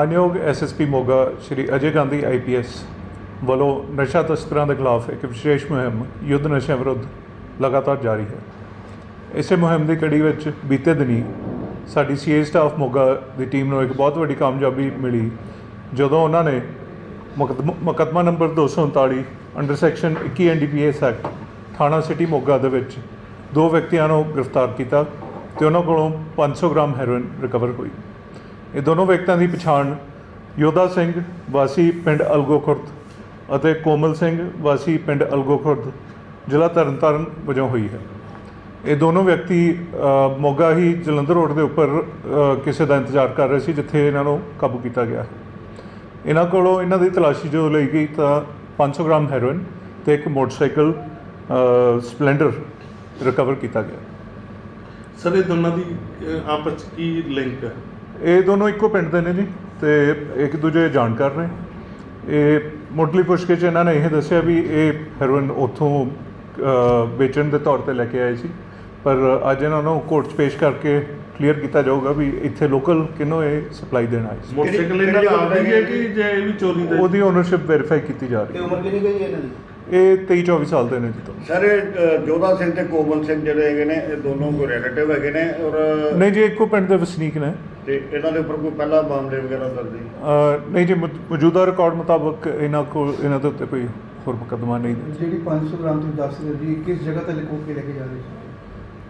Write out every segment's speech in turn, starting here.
ਮਾਨਯੋਗ SSP Moga Shri Ajay Gandhi IPS ਵੱਲੋਂ ਨਸ਼ਾ ਤਸਕਰਾਂ ਦੇ ਖਿਲਾਫ ਇੱਕ ਵਿਸ਼ੇਸ਼ ਮੁਹਿੰਮ, ਯੁੱਧ ਨਸ਼ਾ ਵਿਰੁੱਧ ਲਗਾਤਾਰ ਜਾਰੀ ਹੈ। ਇਸੇ ਮੁਹਿੰਮ ਦੀ ਕੜੀ ਵਿੱਚ ਬੀਤੇ ਦਿਨੀ ਸਾਡੀ ਸੀਏ ਸਟਾਫ ਮੋਗਾ ਦੀ ਟੀਮ ਨੂੰ ਇੱਕ ਬਹੁਤ ਵੱਡੀ ਕਾਮਯਾਬੀ ਮਿਲੀ, ਜਦੋਂ ਉਹਨਾਂ ਨੇ ਮੁਕੱਦਮ- ਮੁਕੱਦਮਾ number 239 under section 21 NDPS act ਥਾਣਾ ਸਿਟੀ ਮੋਗਾ ਦੇ ਵਿੱਚ ਦੋ ਵਿਅਕਤੀਆਂ ਨੂੰ ਗ੍ਰਿਫਤਾਰ ਕੀਤਾ ਤੇ ਉਹਨਾਂ ਕੋਲੋਂ 500 ਗ੍ਰਾਮ ਹੈਰੋਇਨ ਰਿਕਵਰ ਹੋਈ। ਇਹ ਦੋਨੋਂ ਵਿਅਕਤੀਆਂ ਦੀ ਪਛਾਣ ਯੋਧਾ ਸਿੰਘ, ਵਾਸੀ ਪਿੰਡ ਅਲਗੋਖੁਰਦ ਅਤੇ ਕੋਮਲ ਸਿੰਘ, ਵਾਸੀ ਪਿੰਡ ਅਲਗੋਖੁਰਦ, ਜ਼ਿਲ੍ਹਾ ਤਰਨਤਾਰਨ ਵਜੋਂ ਹੋਈ ਹੈ। ਇਹ ਦੋਨੋਂ ਵਿਅਕਤੀ ਮੋਗਾ ਹੀ ਜਲੰਧਰ ਰੋਡ ਦੇ ਉੱਪਰ ਕਿਸੇ ਦਾ ਇੰਤਜ਼ਾਰ ਕਰ ਰਹੇ ਸੀ, ਜਿੱਥੇ ਇਹਨਾਂ ਨੂੰ ਕਾਬੂ ਕੀਤਾ ਗਿਆ ਇਹਨਾਂ ਕੋਲੋਂ ਇਹਨਾਂ ਦੀ ਤਲਾਸ਼ੀ ਜੋ ਲਈ ਗਈ ਤਾਂ 500 ਗ੍ਰਾਮ ਹੈਰੋਇਨ ਤੇ ਇੱਕ ਮੋਟਰਸਾਈਕਲ ਸਪਲੈਂਡਰ ਰਿਕਵਰ ਕੀਤਾ ਗਿਆ। ਸਰ, ਇਹ ਦੋਨਾਂ ਦੀ ਆਪਸ 'ਚ ਕੀ ਲਿੰਕ ਹੈ? ਇਹ ਦੋਨੋਂ ਇੱਕੋ ਪਿੰਡ ਦੇ ਨੇ ਜੀ ਤੇ ਇੱਕ ਦੂਜੇ ਦੇ ਜਾਣਕਾਰ ਨੇ ਇਹ ਮੁੱਢਲੀ ਪੁੱਛਗਿੱਛ 'ਚ ਇਹਨਾਂ ਨੇ ਇਹ ਦੱਸਿਆ ਵੀ ਇਹ ਹੈਰੋਇਨ ਉੱਥੋਂ ਵੇਚਣ ਦੇ ਤੌਰ ਤੇ ਲੈ ਕੇ ਆਏ ਸੀ। ਪਰ ਅੱਜ ਇਹਨਾਂ ਨੂੰ ਕੋਰਟ 'ਚ ਪੇਸ਼ ਕਰਕੇ ਕਲੀਅਰ ਕੀਤਾ ਜਾਊਗਾ ਵੀ ਇੱਥੇ ਲੋਕਲ ਕਿਹਨੂੰ ਇਹ ਸਪਲਾਈ ਦੇਣ ਆਏ ਸੀ। ਮੋਟਰਸਾਈਕਲ ਇਹਨਾਂ ਦਾ ਆਪਦੀ ਹੈ ਕਿ ਜੇ ਇਹ ਵੀ ਚੋਰੀ ਦਾ ਉਹਦੀ ਓਨਰਸ਼ਿਪ ਵੈਰੀਫਾਈ ਕੀਤੀ ਜਾ ਰਹੀ ਤੇ ਹੈ ਉਮਰ ਕਿੰਨੀ ਗਈ ਇਹਨਾਂ ਦੀ? ਇਹ 23 24 ਸਾਲ ਦੇ ਨੇ ਜੀ ਤੋਂ। ਸਰ ਜੋਧਾ ਸਿੰਘ ਤੇ ਕੋਮਲ ਸਿੰਘ ਜਿਹੜੇ ਹੈਗੇ ਨੇ ਇਹ ਦੋਨੋਂ ਕੋਈ ਰਿਲੇਟਿਵ ਹੈਗੇ ਨੇ ਔਰ ਨਹੀਂ ਜੀ ਇੱਕੋ ਪਿੰਡ ਦੇ ਵਸਨੀਕ ਨੇ। ਤੇ ਇਹਨਾਂ ਦੇ ਉੱਪਰ ਕੋਈ ਪਹਿਲਾ ਮਾਮਲੇ ਵਗੈਰਾ ਦਰਜ ਨਹੀਂ? ਅ, ਨਹੀਂ ਜੀ ਮੌ- ਮੌਜੂਦਾ ਰਿਕਾਰਡ ਮੁਤਾਬਕ ਇਹਨਾਂ ਕੋਲ ਇਹਨਾਂ ਦੇ ਉੱਤੇ ਕੋਈ ਹੋਰ ਮੁਕੱਦਮਾ ਨਹੀਂ ਜਿਹੜੀ 500 ਗ੍ਰਾਮ ਤੁਸੀਂ ਦੱਸ ਰਹੇ ਜੀ ਇਹ ਕਿਸ ਜਗ੍ਹਾ ਤੇ ਲਿਖੋ ਕੇ ਲੈ ਕੇ ਜਾ ਰਹੇ ਸੀ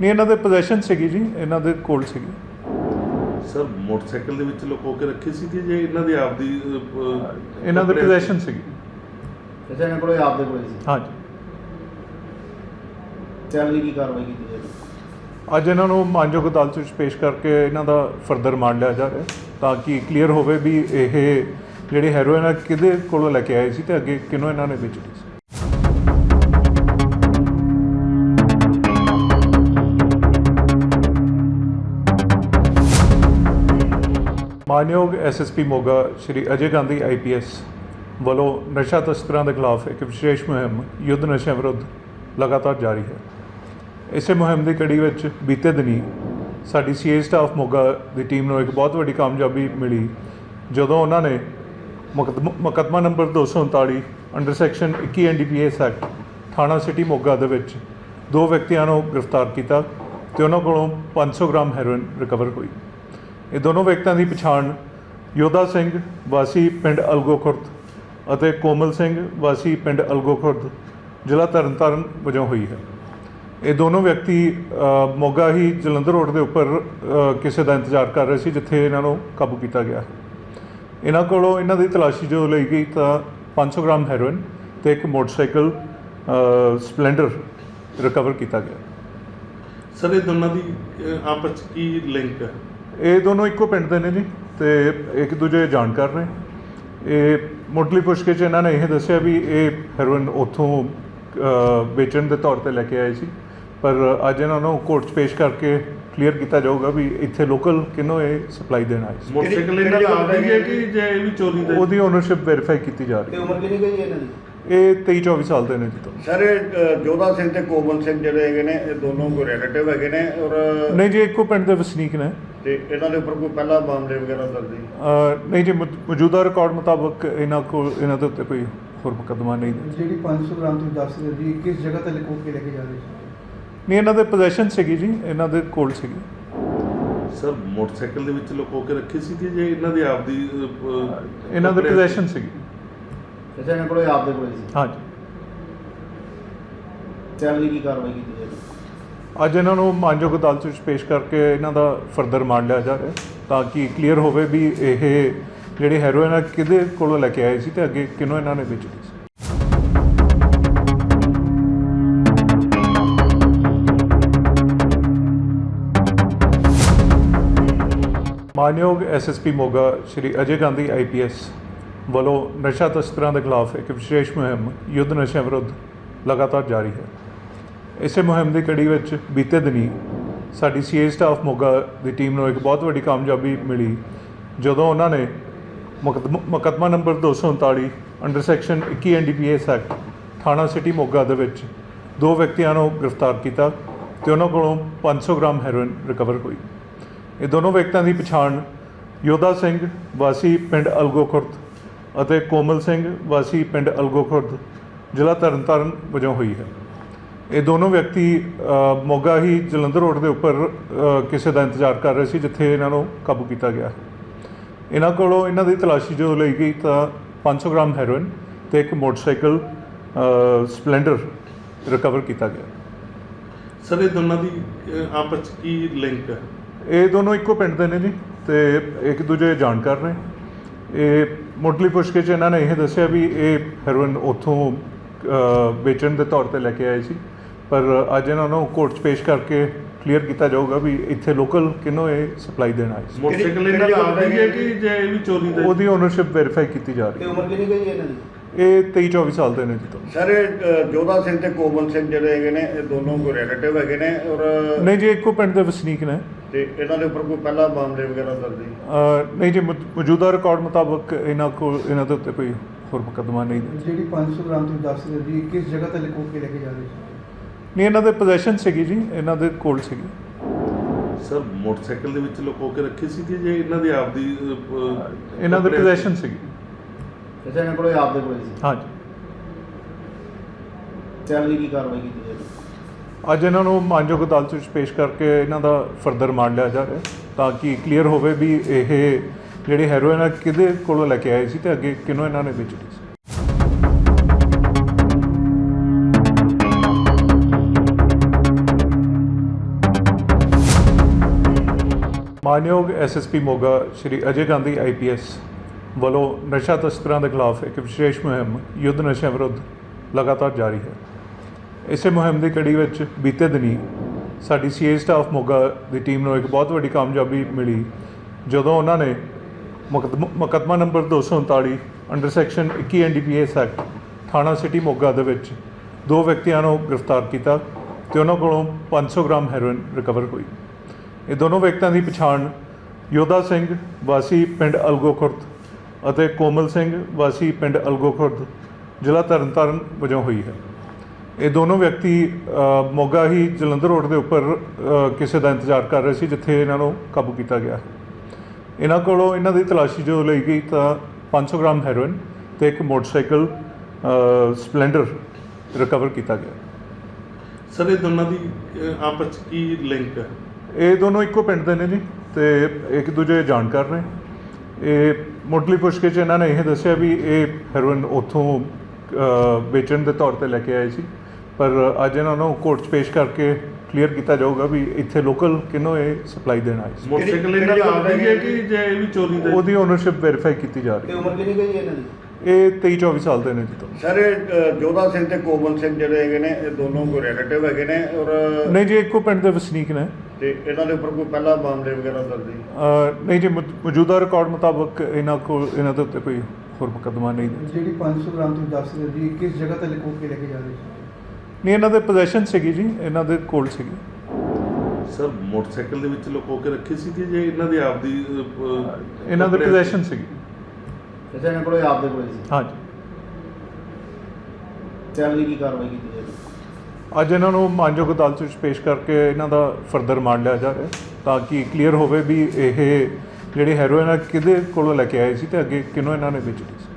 ਨਹੀਂ ਇਹਨਾਂ ਦੇ ਪੋਜੀਸ਼ਨ ਸੀਗੀ ਜੀ ਇਹਨਾਂ ਦੇ ਕੋਲ ਸੀਗੀ। ਸਰ ਮੋਟਰਸਾਈਕਲ ਦੇ ਵਿੱਚ ਲੁਕੋ ਕੇ ਰੱਖੀ ਸੀ ਕਿ ਜੇ ਇਹਨਾਂ ਦੀ ਆਪਦੀ ਅਹ, ਅਹ, ਇਹਨਾਂ ਦੇ ਪੋਜੀਸ਼ਨ ਸੀਗੀ। ਅੱਛਾ ਇਹਨਾਂ ਕੋਲੇ ਆਪਦੇ ਕੋਲੇ ਸੀ? ਹਾਂਜੀ। ਤੇ ਅਗਲੀ ਕੀ ਕਾਰਵਾਈ ਕੀਤੀ ਜਾਏਗੀ ਅੱਜ ਇਹਨਾਂ ਨੂੰ ਮਾਨਯੋਗ ਅਦਾਲਤ ਵਿੱਚ ਪੇਸ਼ ਕਰਕੇ ਇਹਨਾਂ ਦਾ ਫਰਦਰ ਰਿਮਾਂਡ ਲਿਆ ਜਾ ਰਿਹਾ ਤਾਂ ਕਿ ਕਲੀਅਰ ਹੋਵੇ ਵੀ ਇਹ ਜਿਹੜੀ ਹੈਰੋਇਨ ਆ, ਕਿਹਦੇ ਕੋਲੋਂ ਲੈ ਕੇ ਆਏ ਸੀ ਤੇ ਅੱਗੇ ਕਿਹਨੂੰ ਇਹਨਾਂ ਨੇ ਵੇਚੀ ਸੀ। ਮਾਨਯੋਗ ਐਸਐਸਪੀ ਮੋਗਾ ਸ਼੍ਰੀ ਅਜੇ ਗਾਂਧੀ ਆਈਪੀਐਸ ਵੱਲੋਂ ਨਸ਼ਾ ਤਸਕਰਾਂ ਦੇ ਖਿਲਾਫ ਇੱਕ ਵਿਸ਼ੇਸ਼ ਮੁਹਿੰਮ, ਯੁੱਧ ਨਸ਼ਿਆਂ ਵਿਰੁੱਧ ਲਗਾਤਾਰ ਜਾਰੀ ਹੈ। ਇਸੇ ਮੁਹਿੰਮ ਦੀ ਕੜੀ ਵਿੱਚ ਬੀਤੇ ਦਿਨੀ ਸਾਡੀ ਸੀਏ ਸਟਾਫ ਮੋਗਾ ਦੀ ਟੀਮ ਨੂੰ ਇੱਕ ਬਹੁਤ ਵੱਡੀ ਕਾਮਯਾਬੀ ਮਿਲੀ, ਜਦੋਂ ਉਹਨਾਂ ਨੇ ਮੁਕੱਦਮ- ਮੁਕੱਦਮਾ number 239 under section 21 NDPS act ਥਾਣਾ ਸਿਟੀ ਮੋਗਾ ਦੇ ਵਿੱਚ ਦੋ ਵਿਅਕਤੀਆਂ ਨੂੰ ਗ੍ਰਿਫਤਾਰ ਕੀਤਾ ਤੇ ਉਹਨਾਂ ਕੋਲੋਂ 500 ਗ੍ਰਾਮ ਹੈਰੋਇਨ ਰਿਕਵਰ ਹੋਈ। ਇਹ ਦੋਨੋਂ ਵਿਅਕਤੀਆਂ ਦੀ ਪਛਾਣ ਯੋਧਾ ਸਿੰਘ, ਵਾਸੀ ਪਿੰਡ ਅਲਗੋਖੁਰਦ ਅਤੇ ਕੋਮਲ ਸਿੰਘ, ਵਾਸੀ ਪਿੰਡ ਅਲਗੋਖੁਰਦ, ਜ਼ਿਲ੍ਹਾ ਤਰਨਤਾਰਨ ਵਜੋਂ ਹੋਈ ਹੈ। ਇਹ ਦੋਨੋਂ ਵਿਅਕਤੀ ਮੋਗਾ ਹੀ ਜਲੰਧਰ ਰੋਡ ਦੇ ਉੱਪਰ ਕਿਸੇ ਦਾ ਇੰਤਜ਼ਾਰ ਕਰ ਰਹੇ ਸੀ ਜਿੱਥੇ ਇਹਨਾਂ ਨੂੰ ਕਾਬੂ ਕੀਤਾ ਗਿਆ। ਇਹਨਾਂ ਕੋਲੋਂ ਇਹਨਾਂ ਦੀ ਤਲਾਸ਼ੀ ਜੋ ਲਈ ਗਈ ਤਾਂ 500 ਗ੍ਰਾਮ ਹੈਰੋਇਨ ਤੇ ਇੱਕ ਮੋਟਰਸਾਈਕਲ ਸਪਲੈਂਡਰ ਰਿਕਵਰ ਕੀਤਾ ਗਿਆ। ਸਰ ਇਹ ਦੋਨਾਂ ਦੀ ਆਪਸ 'ਚ ਕੀ ਲਿੰਕ ਹੈ? ਇਹ ਦੋਨੋਂ ਇੱਕੋ ਪਿੰਡ ਦੇ ਨੇ ਜੀ ਤੇ ਇੱਕ ਦੂਜੇ ਜਾਣਕਾਰ ਨੇ। ਇਹ ਮੁੱਢਲੀ ਪੁੱਛਗਿੱਛ 'ਚ ਇਹਨਾਂ ਨੇ ਇਹ ਦੱਸਿਆ ਵੀ ਇਹ ਹੈਰੋਇਨ ਉੱਥੋਂ ਵੇਚਣ ਦੇ ਤੌਰ ਤੇ ਲੈ ਕੇ ਆਏ ਸੀ। ਪਰ ਅੱਜ ਇਹਨਾਂ ਨੂੰ ਕੋਰਟ 'ਚ ਪੇਸ਼ ਕਰਕੇ ਕਲੀਅਰ ਕੀਤਾ ਜਾਊਗਾ ਵੀ ਇੱਥੇ ਲੋਕਲ ਕਿਹਨੂੰ ਇਹ ਸਪਲਾਈ ਦੇਣ ਸੀ। ਮੋਟਰਸਾਈਕਲ ਇਹਨਾਂ ਦਾ ਆਪਦੀ ਹੈ ਕਿ ਜੇ ਇਹ ਵੀ ਚੋਰੀ ਦਾ ਉਹਦੀ ਓਨਰਸ਼ਿਪ ਵੈਰੀਫਾਈ ਕੀਤੀ ਜਾ ਰਹੀ ਤੇ ਹੈ। ਉਮਰ ਕਿੰਨੀ ਗਈ ਇਹਨਾਂ ਦੀ? ਇਹ 23 24 ਸਾਲ ਦੇ ਨੇ ਜੀ ਤੋਂ। ਸਰ ਜੋਧਾ ਸਿੰਘ ਤੇ ਕੋਮਲ ਸਿੰਘ ਜਿਹੜੇ ਹੈਗੇ ਨੇ ਇਹ ਦੋਨੋਂ ਕੋਈ ਰਿਲੇਟਿਵ ਹੈਗੇ ਨੇ ਔਰ ਨਹੀਂ ਜੀ ਇੱਕੋ ਪਿੰਡ ਦੇ ਵਸਨੀਕ ਨੇ। ਤੇ ਇਹਨਾਂ ਦੇ ਉੱਪਰ ਕੋਈ ਪਹਿਲਾ ਮਾਮਲੇ ਵਗੈਰਾ ਦਰਜ ਨਹੀਂ? ਜੀ ਮੌਜੂਦਾ ਰਿਕਾਰਡ ਮੁਤਾਬਕ ਇਹਨਾਂ ਕੋਲ ਇਹਨਾਂ ਦੇ ਉੱਤੇ ਕੋਈ ਹੋਰ ਮੁਕੱਦਮਾ ਨਹੀਂ। ਹੈ ਜਿਹੜੀ 500 ਗ੍ਰਾਮ ਤੁਸੀਂ ਦੱਸ ਰਹੇ ਹੋ ਜੀ ਇਹ ਕਿਸ ਜਗ੍ਹਾ ਤੇ ਲਿਖੋ ਕੇ ਲੈ ਕੇ ਜਾ ਰਹੇ ਸੀ? ਨਹੀਂ ਇਹਨਾਂ ਦੇ ਪੋਜੀਸ਼ਨ ਸੀਗੀ ਜੀ ਇਹਨਾਂ ਦੇ ਕੋਲ ਸੀਗੀ। ਸਰ ਮੋਟਰਸਾਈਕਲ ਦੇ ਵਿੱਚ ਲੁਕੋ ਕੇ ਰੱਖੀ ਸੀ ਕਿ ਜੇ ਇਹਨਾਂ ਦੀ ਅਹ, ਅਹ, ਇਹਨਾਂ ਦੇ ਪੋਜੀਸ਼ਨ ਸੀਗੀ। ਅੱਛਾ ਇਹਨਾਂ ਕੋਲੇ ਆਪਦੇ ਕੋਲੇ ਸੀ? ਹਾਂਜੀ। ਤੇ ਅਗਲੀ ਕੀ ਕਾਰਵਾਈ ਕੀਤੀ ਜਾਏਗੀ? ਅੱਜ ਇਹਨਾਂ ਨੂੰ ਮਾਨਯੋਗ ਅਦਾਲਤ ਵਿੱਚ ਪੇਸ਼ ਕਰਕੇ ਇਹਨਾਂ ਦਾ ਫਰਦਰ ਰਿਮਾਂਡ ਲਿਆ ਜਾ ਰਿਹਾ ਤਾਂ ਕਿ ਕਲੀਅਰ ਹੋਵੇ ਵੀ ਇਹ ਜਿਹੜੀ ਹੈਰੋਇਨ ਆ ਕਿਹਦੇ ਕੋਲੋਂ ਲੈ ਕੇ ਆਏ ਸੀ ਤੇ ਅੱਗੇ ਕਿਹਨੂੰ ਇਹਨਾਂ ਨੇ ਵੇਚੀ। ਮਾਨਯੋਗ ਐਸਐਸਪੀ ਮੋਗਾ ਸ਼੍ਰੀ ਅਜੇ ਗਾਂਧੀ ਆਈਪੀਐਸ ਵੱਲੋਂ ਨਸ਼ਾ ਤਸਕਰਾਂ ਦੇ ਖਿਲਾਫ ਇੱਕ ਵਿਸ਼ੇਸ਼ ਮੁਹਿੰਮ, ਯੁੱਧ ਨਸ਼ਿਆਂ ਵਿਰੁੱਧ ਲਗਾਤਾਰ ਜਾਰੀ ਹੈ। ਇਸੇ ਮੁਹਿੰਮ ਦੀ ਕੜੀ ਵਿੱਚ ਬੀਤੇ ਦਿਨੀ ਸਾਡੀ ਸੀਏ ਸਟਾਫ ਮੋਗਾ ਦੀ ਟੀਮ ਨੂੰ ਇੱਕ ਬਹੁਤ ਵੱਡੀ ਕਾਮਯਾਬੀ ਮਿਲੀ, ਜਦੋਂ ਉਹਨਾਂ ਨੇ ਮੁਕੱਦਮ- ਮੁਕੱਦਮਾ number 239 under section 21 NDPS act ਥਾਣਾ ਸਿਟੀ ਮੋਗਾ ਦੇ ਵਿੱਚ ਦੋ ਵਿਅਕਤੀਆਂ ਨੂੰ ਗ੍ਰਿਫਤਾਰ ਕੀਤਾ ਤੇ ਉਹਨਾਂ ਕੋਲੋਂ 500 ਗ੍ਰਾਮ ਹੈਰੋਇਨ ਰਿਕਵਰ ਹੋਈ। ਇਹ ਦੋਨੋਂ ਵਿਅਕਤੀਆਂ ਦੀ ਪਛਾਣ ਯੋਧਾ ਸਿੰਘ ਵਾਸੀ ਪਿੰਡ ਅਲਗੋਖੁਰਦ ਅਤੇ ਕੋਮਲ ਸਿੰਘ ਵਾਸੀ ਪਿੰਡ ਅਲਗੋਖੁਰਦ ਜ਼ਿਲ੍ਹਾ ਤਰਨਤਾਰਨ ਵਜੋਂ ਹੋਈ ਹੈ। ਇਹ ਦੋਨੋਂ ਵਿਅਕਤੀ ਮੋਗਾ ਹੀ ਜਲੰਧਰ ਰੋਡ ਦੇ ਉੱਪਰ ਕਿਸੇ ਦਾ ਇੰਤਜ਼ਾਰ ਕਰ ਰਹੇ ਸੀ ਜਿੱਥੇ ਇਹਨਾਂ ਨੂੰ ਕਾਬੂ ਕੀਤਾ ਗਿਆ ਇਹਨਾਂ ਕੋਲੋਂ ਇਹਨਾਂ ਦੀ ਤਲਾਸ਼ੀ ਜਦੋਂ ਲਈ ਗਈ ਤਾਂ 500 ਗ੍ਰਾਮ ਹੈਰੋਇਨ ਤੇ ਇੱਕ ਮੋਟਰਸਾਈਕਲ ਸਪਲੈਂਡਰ ਰਿਕਵਰ ਕੀਤਾ ਗਿਆ। ਸਰ ਇਹ ਦੋਨਾਂ ਦੀ ਅਹ, ਆਪਸ ਕੀ ਲਿੰਕ ਹੈ? ਇਹ ਦੋਨੋਂ ਇੱਕੋ ਪਿੰਡ ਦੇ ਨੇ ਜੀ ਤੇ ਇੱਕ ਦੂਜੇ ਜਾਣਕਾਰ ਨੇ ਇਹ ਮੁੱਢਲੀ ਪੁੱਛਗਿੱਛ 'ਚ ਇਹਨਾਂ ਨੇ ਇਹ ਦੱਸਿਆ ਵੀ ਇਹ ਹੈਰੋਇਨ ਉੱਥੋਂ ਵੇਚਣ ਦੇ ਤੌਰ ਤੇ ਲੈ ਕੇ ਆਏ ਸੀ। ਪਰ ਅੱਜ ਇਹਨਾਂ ਨੂੰ ਕੋਰਟ 'ਚ ਪੇਸ਼ ਕਰਕੇ ਕਲੀਅਰ ਕੀਤਾ ਜਾਊਗਾ ਵੀ ਇੱਥੇ ਲੋਕਲ ਕਿਹਨੂੰ ਇਹ ਸਪਲਾਈ ਦੇਣ ਆਏ ਸੀ। ਮੋਟਰਸਾਈਕਲ ਇਹਨਾਂ ਦਾ ਆਪਦੀ ਹੈ ਕਿ ਜੇ ਇਹ ਵੀ ਚੋਰੀ ਦਾ ਉਹਦੀ ਓਨਰਸ਼ਿਪ ਵੈਰੀਫਾਈ ਕੀਤੀ ਜਾ ਰਹੀ ਤੇ ਹੈ ਉਮਰ ਕਿੰਨੀ ਗਈ ਇਹਨਾਂ ਦੀ? ਇਹ 23 24 ਸਾਲ ਦੇ ਨੇ ਜੀ ਤੋਂ। ਸਰ ਇਹ ਜੋਧਾ ਸਿੰਘ ਤੇ ਕੋਮਲ ਸਿੰਘ ਜਿਹੜੇ ਹੈਗੇ ਨੇ ਇਹ ਦੋਨੋਂ ਕੋਈ ਰਿਲੇਟਿਵ ਹੈਗੇ ਨੇ ਔਰ ਨਹੀਂ ਜੀ ਇੱਕੋ ਪਿੰਡ ਦੇ ਵਸਨੀਕ ਨੇ। ਤੇ ਇਹਨਾਂ ਦੇ ਉੱਪਰ ਕੋਈ ਪਹਿਲਾ ਮਾਮਲੇ ਵਗੈਰਾ ਦਰਜ ਨਹੀਂ? ਅ, ਨਹੀਂ ਜੀ ਮੌਜੂਦਾ ਰਿਕਾਰਡ ਮੁਤਾਬਕ ਇਹਨਾਂ ਕੋਲ ਇਹਨਾਂ ਦੇ ਉੱਤੇ ਕੋਈ ਹੋਰ ਮੁਕੱਦਮਾ ਨਹੀਂ। ਜਿਹੜੀ 500 ਗ੍ਰਾਮ ਤੁਸੀਂ ਦੱਸ ਰਹੇ ਜੀ ਕਿਸ ਜਗ੍ਹਾ ਤੇ ਲਿਖੋ ਕੇ ਲੈ ਕੇ ਜਾ ਰਹੇ ਸੀ? ਨਹੀਂ ਇਹਨਾਂ ਦੇ ਪੋਜੀਸ਼ਨ ਸੀਗੀ ਜੀ ਇਹਨਾਂ ਦੇ ਕੋਲ ਸੀਗੀ। ਸਰ ਮੋਟਰਸਾਈਕਲ ਦੇ ਵਿੱਚ ਲੁਕੋ ਕੇ ਰੱਖੀ ਸੀ ਕਿ ਜੇ ਇਹਨਾਂ ਦੀ ਆਪਦੀ ਇਹਨਾਂ ਦੇ ਪੋਜੀਸ਼ਨ ਸੀਗੀ। ਕਿਸੇ ਨੇ ਕੋਲੇ ਆਪ ਦੇ ਕੋਲੇ ਸੀ। ਹਾਂਜੀ। ਤੇ ਅਗਲੀ ਕੀ ਕਾਰਵਾਈ ਕੀਤੀ ਜਾਏਗੀ ਅੱਜ ਇਹਨਾਂ ਨੂੰ ਮਾਨਯੋਗ ਅਦਾਲਤ ਵਿੱਚ ਪੇਸ਼ ਕਰਕੇ ਇਹਨਾਂ ਦਾ ਫਰਦਰ ਰਿਮਾਂਡ ਲਿਆ ਜਾ ਰਿਹਾ ਤਾਂ ਕਿ ਕਲੀਅਰ ਹੋਵੇ ਵੀ ਇਹ ਜਿਹੜੀ ਹੈਰੋਇਨ ਹੈ ਕਿਹਦੇ ਕੋਲੋਂ ਲੈ ਕੇ ਆਏ ਸੀ ਤੇ ਅੱਗੇ ਕਿਹਨੂੰ ਇਹਨਾਂ ਨੇ ਵੇਚੀ ਸੀ। ਮਾਨਯੋਗ ਐਸਐਸਪੀ ਮੋਗਾ ਸ਼੍ਰੀ ਅਜੇ ਗਾਂਧੀ ਆਈਪੀਐਸ ਵੱਲੋਂ ਨਸ਼ਾ ਤਸਕਰਾਂ ਦੇ ਖਿਲਾਫ ਇੱਕ ਵਿਸ਼ੇਸ਼ ਮੁਹਿੰਮ, ਯੁੱਧ ਨਸ਼ਿਆਂ ਵਿਰੁੱਧ ਲਗਾਤਾਰ ਜਾਰੀ ਹੈ। ਇਸੇ ਮੁਹਿੰਮ ਦੀ ਕੜੀ ਵਿੱਚ ਬੀਤੇ ਦਿਨੀ ਸਾਡੀ ਸੀਏ ਸਟਾਫ ਮੋਗਾ ਦੀ ਟੀਮ ਨੂੰ ਇੱਕ ਬਹੁਤ ਵੱਡੀ ਕਾਮਯਾਬੀ ਮਿਲੀ, ਜਦੋਂ ਉਹਨਾਂ ਨੇ ਮੁਕੱਦਮ- ਮੁਕੱਦਮਾ number 239 under section 21 NDPS act, ਥਾਣਾ ਸਿਟੀ ਮੋਗਾ ਦੇ ਵਿੱਚ ਦੋ ਵਿਅਕਤੀਆਂ ਨੂੰ ਗ੍ਰਿਫਤਾਰ ਕੀਤਾ ਤੇ ਉਹਨਾਂ ਕੋਲੋਂ 500 ਗ੍ਰਾਮ ਹੈਰੋਇਨ ਰਿਕਵਰ ਹੋਈ। ਇਹ ਦੋਨੋਂ ਵਿਅਕਤੀਆਂ ਦੀ ਪਛਾਣ ਯੋਧਾ ਸਿੰਘ ਵਾਸੀ ਪਿੰਡ ਅਲਗੋਖੁਰਦ ਅਤੇ ਕੋਮਲ ਸਿੰਘ ਵਾਸੀ ਪਿੰਡ ਅਲਗੋ ਖੁਰਦ ਜ਼ਿਲ੍ਹਾ ਤਰਨਤਾਰਨ ਵਜੋਂ ਹੋਈ ਹੈ। ਇਹ ਦੋਨੋਂ ਵਿਅਕਤੀ ਮੋਗਾ ਹੀ ਜਲੰਧਰ ਰੋਡ ਦੇ ਉੱਪਰ ਕਿਸੇ ਦਾ ਇੰਤਜ਼ਾਰ ਕਰ ਰਹੇ ਸੀ ਜਿੱਥੇ ਇਹਨਾਂ ਨੂੰ ਕਾਬੂ ਕੀਤਾ ਗਿਆ ਇਹਨਾਂ ਕੋਲੋਂ ਇਹਨਾਂ ਦੀ ਤਲਾਸ਼ੀ ਜਦੋਂ ਲਈ ਗਈ ਤਾਂ 500 ਗ੍ਰਾਮ ਹੈਰੋਇਨ ਤੇ ਇੱਕ ਮੋਟਰਸਾਈਕਲ ਸਪਲੈਂਡਰ ਰਿਕਵਰ ਕੀਤਾ ਗਿਆ। ਸਰ ਇਹ ਦੋਨਾਂ ਦੀ ਆਪਸ 'ਚ ਕੀ ਲਿੰਕ ਹੈ? ਇਹ ਦੋਨੋਂ ਇੱਕੋ ਪਿੰਡ ਦੇ ਨੇ ਜੀ ਤੇ ਇੱਕ ਦੂਜੇ ਜਾਣਕਾਰ ਨੇ। ਇਹ ਮੁੱਢਲੀ ਪੁੱਛਗਿੱਛ 'ਚ ਇਹਨਾਂ ਨੇ ਇਹ ਦੱਸਿਆ ਵੀ ਇਹ ਹੈਰੋਇਨ ਉੱਥੋਂ ਵੇਚਣ ਦੇ ਤੌਰ ਤੇ ਲੈ ਕੇ ਆਏ ਸੀ। ਪਰ ਅੱਜ ਇਹਨਾਂ ਨੂੰ ਕੋਰਟ 'ਚ ਪੇਸ਼ ਕਰਕੇ ਕਲੀਅਰ ਕੀਤਾ ਜਾਊਗਾ ਵੀ ਇੱਥੇ ਲੋਕਲ ਕਿਹਨੂੰ ਇਹ ਸਪਲਾਈ ਦੇਣ ਆਏ ਸੀ। ਮੋਟਰਸਾਈਕਲ ਇਹਨਾਂ ਦਾ ਆਪਦੀ ਹੈ ਕਿ ਜੇ ਇਹ ਵੀ ਚੋਰੀ ਦਾ ਉਹਦੀ ਓਨਰਸ਼ਿਪ ਵੈਰੀਫਾਈ ਕੀਤੀ ਜਾ ਰਹੀ ਤੇ ਹੈ। ਉਮਰ ਕਿੰਨੀ ਗਈ ਇਹਨਾਂ ਦੀ? ਇਹ 23 24 ਸਾਲ ਦੇ ਨੇ ਜੀ ਤੋਂ। ਸਰ ਜੋਧਾ ਸਿੰਘ ਤੇ ਕੋਮਲ ਸਿੰਘ ਜਿਹੜੇ ਹੈਗੇ ਨੇ ਇਹ ਦੋਨੋਂ ਕੋਈ ਰਿਲੇਟਿਵ ਹੈਗੇ ਨੇ ਔਰ ਨਹੀਂ ਜੀ ਇੱਕੋ ਪਿੰਡ ਦੇ ਵਸਨੀਕ ਨੇ। ਤੇ ਇਹਨਾਂ ਦੇ ਉੱਪਰ ਕੋਈ ਪਹਿਲਾ ਮਾਮਲੇ ਵਗੈਰਾ ਦਰਜ ਨਹੀਂ? ਅ, ਨਹੀਂ ਜੀ ਮੌ- ਮੌਜੂਦਾ ਰਿਕਾਰਡ ਮੁਤਾਬਕ ਇਹਨਾਂ ਕੋਲ ਇਹਨਾਂ ਦੇ ਉੱਤੇ ਕੋਈ ਹੋਰ ਮੁਕੱਦਮਾ ਨਹੀਂ। ਜਿਹੜੀ 500 ਗ੍ਰਾਮ ਤੁਸੀਂ ਦੱਸ ਰਹੇ ਜੀ ਕਿਸ ਜਗ੍ਹਾ ਤੇ ਲਿਖੋ ਕੇ ਲੈ ਕੇ ਜਾ ਰਹੇ ਸੀ ਨਹੀਂ ਇਹਨਾਂ ਦੇ ਪੋਜੀਸ਼ਨ ਸੀਗੀ ਜੀ ਇਹਨਾਂ ਦੇ ਕੋਲ ਸੀਗੀ। ਸਰ ਮੋਟਰਸਾਈਕਲ ਦੇ ਵਿੱਚ ਲੁਕੋ ਕੇ ਰੱਖੀ ਸੀ ਕਿ ਜੇ ਇਹਨਾਂ ਦੀ ਆਪਦੀ ਅਹ, ਅਹ, ਇਹਨਾਂ ਦੇ ਪੋਜੀਸ਼ਨ ਸੀਗੀ। ਕਿਸੇ ਨੇ ਕੋਲੇ ਆਪ ਦੇ ਕੋਲੇ ਸੀ? ਹਾਂਜੀ। ਤੇ ਅਗਲੀ ਕੀ ਕਾਰਵਾਈ ਕੀਤੀ ਜਾਏਗੀ ਅੱਜ ਇਹਨਾਂ ਨੂੰ ਮਾਨਯੋਗ ਅਦਾਲਤ ਵਿੱਚ ਪੇਸ਼ ਕਰਕੇ ਇਹਨਾਂ ਦਾ ਫਰਦਰ ਰਿਮਾਂਡ ਲਿਆ ਜਾ ਰਿਹਾ ਤਾਂ ਕਿ ਕਲੀਅਰ ਹੋਵੇ ਵੀ ਇਹ ਜਿਹੜੀ ਹੈਰੋਇਨ ਹੈ ਕਿਹਦੇ ਕੋਲੋਂ ਲੈ ਕੇ ਆਏ ਸੀ ਤੇ ਅੱਗੇ ਕਿਹਨੂੰ ਇਹਨਾਂ ਨੇ ਵੇਚੀ ਸੀ।